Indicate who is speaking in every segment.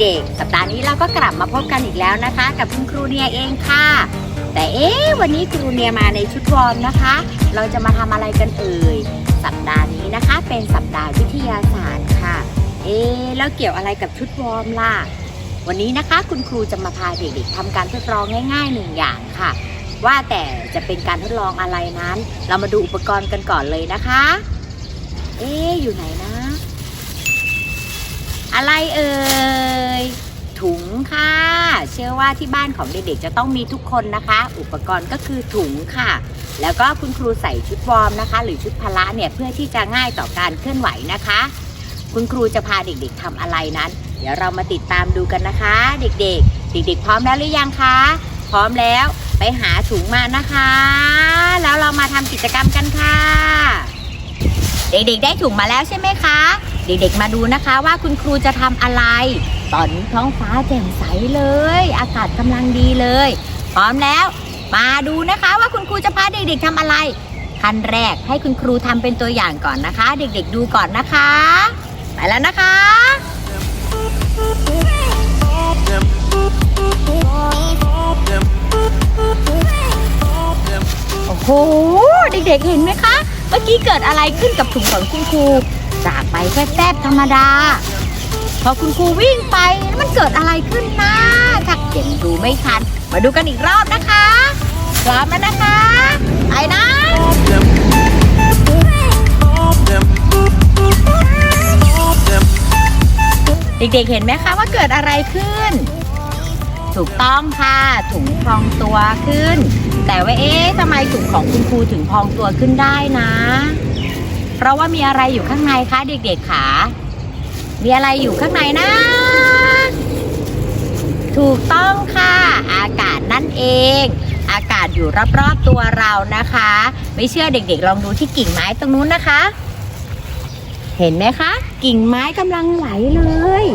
Speaker 1: เด็กๆ สัปดาห์นี้เราก็กลับมาพบกันอีกแล้วนะคะ กับคุณครูเนียเองค่ะ แต่เอ๊ะวันนี้ครูเนียมาในชุดวอร์มนะคะ เราจะมาทำอะไรกันเอ่ยสัปดาห์นี้นะคะ เป็นสัปดาห์วิทยาศาสตร์ค่ะ เอ๊ะแล้วเกี่ยวอะไรกับชุดวอร์มล่ะวันนี้นะคะคุณครูจะมาพาเด็กๆทำการทดลองง่ายๆหนึ่งอย่างค่ะ ว่าแต่จะเป็นการทดลองอะไรนั้น เรามาดูอุปกรณ์กันก่อนเลยนะคะ เอ๊ะอยู่ไหนนะ อะไรเอ่ยถุงค่ะ เชื่อว่าที่บ้านของเด็กๆจะต้องมีทุกคนนะคะ อุปกรณ์ก็คือถุงค่ะ แล้วก็คุณครูใส่ชุดวอร์มนะคะ หรือชุดพละเนี่ยเพื่อที่จะง่ายต่อการเคลื่อนไหวนะคะ คุณครูจะพาเด็กๆทำอะไรนั้น เดี๋ยวเรามาติดตามดูกันนะคะ เด็กๆ เด็กๆ พร้อมแล้วหรือยังคะ พร้อมแล้วไปหาถุงมานะคะ แล้วเรามาทำกิจกรรมกันค่ะ เด็กๆ ได้ถุงมาแล้วใช่ไหมคะ เด็กๆมาดูนะคะว่าคุณครูจะทำอะไร ตอนนี้ท้องฟ้าแจ่มใสเลย อากาศกำลังดีเลย พร้อมแล้ว มาดูนะคะว่าคุณครูจะพาเด็กๆทำอะไรขั้นแรกให้คุณครูทำเป็นตัวอย่างก่อนนะคะ เด็กๆดูก่อนนะคะ ไปแล้วนะคะโอ้โหเด็กๆเห็นไหมคะ เมื่อกี้เกิดอะไรขึ้นกับถุงของคุณครู จากไปแฟบๆธรรมดา พอคุณครูวิ่งไปมันเกิดอะไรขึ้นนะชักเด็กดูไม่ทัน มาดูกันอีกรอบนะคะพร้อมแล้วนะคะไปนะเด็กๆเห็นไหมคะว่าเกิดอะไรขึ้น ถูกต้องค่ะถุงพองตัวขึ้น แต่ว่าเอ๊ะทำไมถุงของคุณครูถึงพองตัวขึ้นได้นะ เพราะว่ามีอะไรอยู่ข้างในคะเด็กๆขามีอะไรอยู่ข้างในนะ ถูกต้องค่ะ อากาศนั่นเอง อากาศอยู่รอบๆตัวเรานะคะ ไม่เชื่อเด็กๆ ลองดูที่กิ่งไม้ตรงนู้นนะคะ เห็นไหมคะ กิ่งไม้กำลังไหวเลย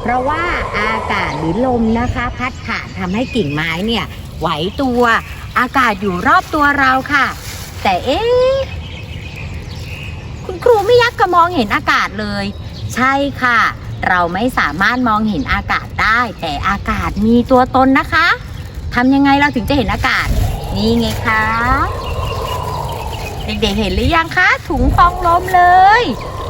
Speaker 1: เพราะว่าอากาศหรือลมนะคะ พัดผ่านทำให้กิ่งไม้เนี่ยไหวตัว อากาศอยู่รอบตัวเราค่ะ แต่เอ๊ะ คุณครูไม่ยักกระมองเห็นอากาศเลย ใช่ค่ะ เราไม่สามารถมองเห็นอากาศได้ แต่อากาศมีตัวตนนะคะทำยังไงเราถึงจะเห็นอากาศ นี่ไงคะเด็กๆเห็นหรือยังคะ ถุงฟองลมเลย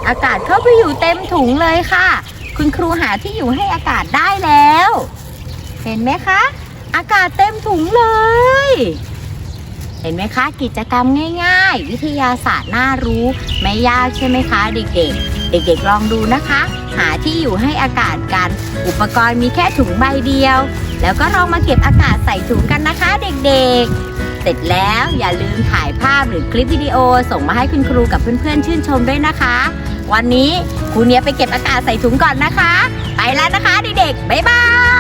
Speaker 1: อากาศเข้าไปอยู่เต็มถุงเลยค่ะ คุณครูหาที่อยู่ให้อากาศได้แล้ว เห็นไหมคะ อากาศเต็มถุงเลย เห็นไหมคะ กิจกรรมง่าย ๆ วิทยาศาสตร์น่ารู้ไม่ยากใช่ไหมคะเด็กๆ เด็กๆลองดูนะคะ หาที่อยู่ให้อากาศกัน อุปกรณ์มีแค่ถุงใบเดียว แล้วก็ลองมาเก็บอากาศใส่ถุงกันนะคะ เด็กๆ เสร็จแล้วอย่าลืมถ่ายภาพหรือคลิปวิดีโอส่งมาให้คุณครูกับเพื่อนๆชื่นชมด้วยนะคะ วันนี้ครูเนี้ยไปเก็บอากาศใส่ถุงก่อนนะคะ ไปแล้วนะคะเด็กๆบ๊ายบาย